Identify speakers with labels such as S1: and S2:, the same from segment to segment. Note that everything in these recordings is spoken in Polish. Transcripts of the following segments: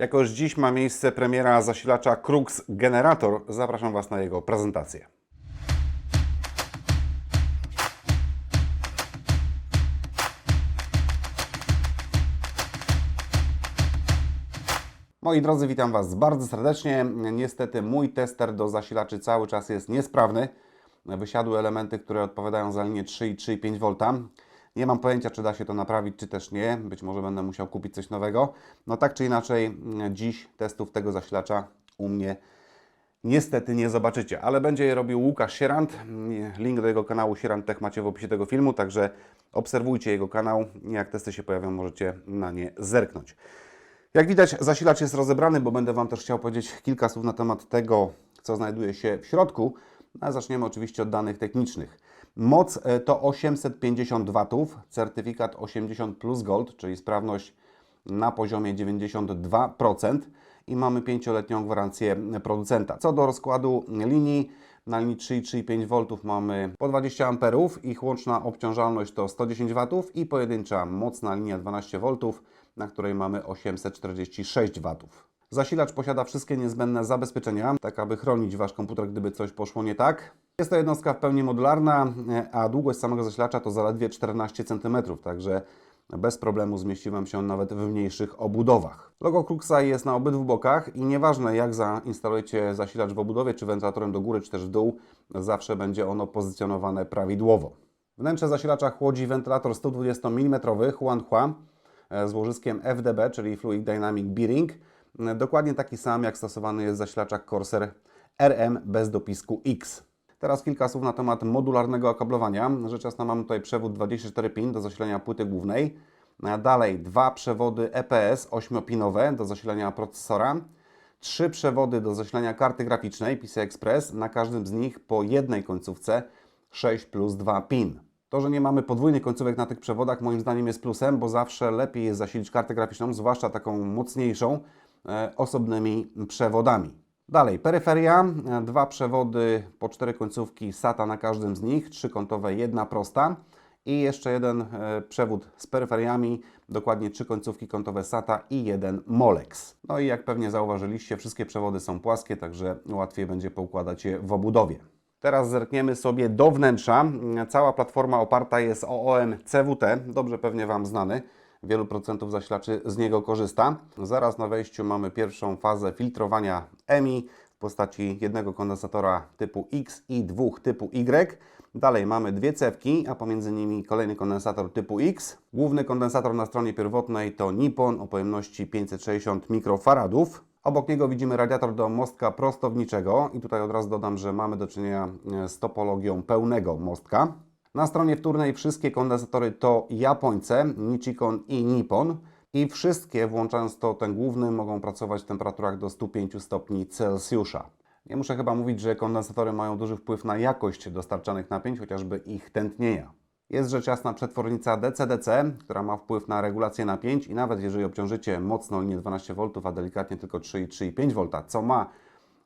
S1: Jako dziś ma miejsce premiera zasilacza Krux Generator, zapraszam Was na jego prezentację. Moi drodzy, witam Was bardzo serdecznie. Niestety mój tester do zasilaczy cały czas jest niesprawny. Wysiadły elementy, które odpowiadają za linię 3 i 3,5 V. Nie mam pojęcia, czy da się to naprawić, czy też nie. Być może będę musiał kupić coś nowego. No tak czy inaczej, dziś testów tego zasilacza u mnie niestety nie zobaczycie, ale będzie je robił Łukasz Sierant. Link do jego kanału Sierant Tech macie w opisie tego filmu, także obserwujcie jego kanał. Jak testy się pojawią, możecie na nie zerknąć. Jak widać, zasilacz jest rozebrany, bo będę Wam też chciał powiedzieć kilka słów na temat tego, co znajduje się w środku. No, zaczniemy oczywiście od danych technicznych. Moc e, to 850 W, certyfikat 80 plus Gold, czyli sprawność na poziomie 92% i mamy 5-letnią gwarancję producenta. Co do rozkładu linii, na linii 3,5 V mamy po 20 A, ich łączna obciążalność to 110 W i pojedyncza mocna linia 12 V, na której mamy 846 W. Zasilacz posiada wszystkie niezbędne zabezpieczenia, tak aby chronić Wasz komputer, gdyby coś poszło nie tak. Jest to jednostka w pełni modularna, a długość samego zasilacza to zaledwie 14 cm, także bez problemu zmieści Wam się on nawet w mniejszych obudowach. Logo Cruxa jest na obydwu bokach i nieważne jak zainstalujecie zasilacz w obudowie, czy wentylatorem do góry, czy też w dół, zawsze będzie ono pozycjonowane prawidłowo. Wnętrze zasilacza chłodzi wentylator 120 mm Huanhua z łożyskiem FDB, czyli Fluid Dynamic Bearing, dokładnie taki sam jak stosowany jest zasilacach Corsair RM bez dopisku X. Teraz kilka słów na temat modularnego okablowania. Rzecz jasna mamy tutaj przewód 24 pin do zasilania płyty głównej. Dalej dwa przewody EPS 8-pinowe do zasilania procesora. Trzy przewody do zasilania karty graficznej PCI Express. Na każdym z nich po jednej końcówce 6 plus 2 pin. To, że nie mamy podwójnych końcówek na tych przewodach moim zdaniem jest plusem, bo zawsze lepiej jest zasilić kartę graficzną, zwłaszcza taką mocniejszą, e, osobnymi przewodami. Dalej, peryferia, e, dwa przewody po cztery końcówki SATA na każdym z nich, trzykątowe, jedna prosta i jeszcze jeden e, przewód z peryferiami, dokładnie trzy końcówki kątowe SATA i jeden Molex. No i jak pewnie zauważyliście, wszystkie przewody są płaskie, także łatwiej będzie poukładać je w obudowie. Teraz zerkniemy sobie do wnętrza. Cała platforma oparta jest o OM CWT, dobrze pewnie Wam znany. Wielu procentów zasilaczy z niego korzysta. Zaraz na wejściu mamy pierwszą fazę filtrowania EMI w postaci jednego kondensatora typu X i dwóch typu Y. Dalej mamy dwie cewki, a pomiędzy nimi kolejny kondensator typu X. Główny kondensator na stronie pierwotnej to Nippon o pojemności 560 mikrofaradów. Obok niego widzimy radiator do mostka prostowniczego i tutaj od razu dodam, że mamy do czynienia z topologią pełnego mostka. Na stronie wtórnej wszystkie kondensatory to Japońce, Nichicon i Nippon i wszystkie, włączając to ten główny, mogą pracować w temperaturach do 105 stopni Celsjusza. Nie muszę chyba mówić, że kondensatory mają duży wpływ na jakość dostarczanych napięć, chociażby ich tętnienia. Jest rzecz jasna przetwornica DC-DC, która ma wpływ na regulację napięć i nawet jeżeli obciążycie mocno linię 12 V, a delikatnie tylko 3,5 V, co ma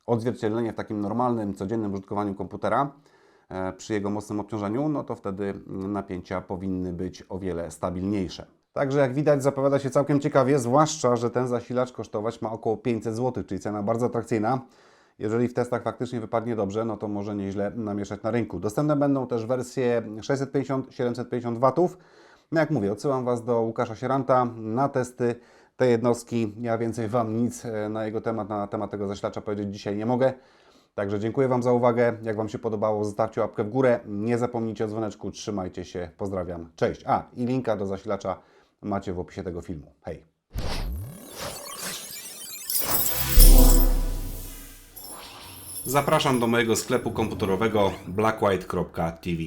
S1: odzwierciedlenie w takim normalnym, codziennym użytkowaniu komputera, przy jego mocnym obciążeniu, no to wtedy napięcia powinny być o wiele stabilniejsze. Także jak widać zapowiada się całkiem ciekawie, zwłaszcza, że ten zasilacz kosztować ma około 500 zł, czyli cena bardzo atrakcyjna. Jeżeli w testach faktycznie wypadnie dobrze, no to może nieźle namieszać na rynku. Dostępne będą też wersje 650-750 W. No jak mówię, odsyłam Was do Łukasza Sieranta na testy tej jednostki. Ja więcej Wam nic e, na jego temat, na temat tego zasilacza powiedzieć dzisiaj nie mogę. Także dziękuję Wam za uwagę. Jak Wam się podobało, zostawcie łapkę w górę. Nie zapomnijcie o dzwoneczku. Trzymajcie się. Pozdrawiam. Cześć. A, i linka do zasilacza macie w opisie tego filmu. Hej. Zapraszam do mojego sklepu komputerowego blackwhite.tv.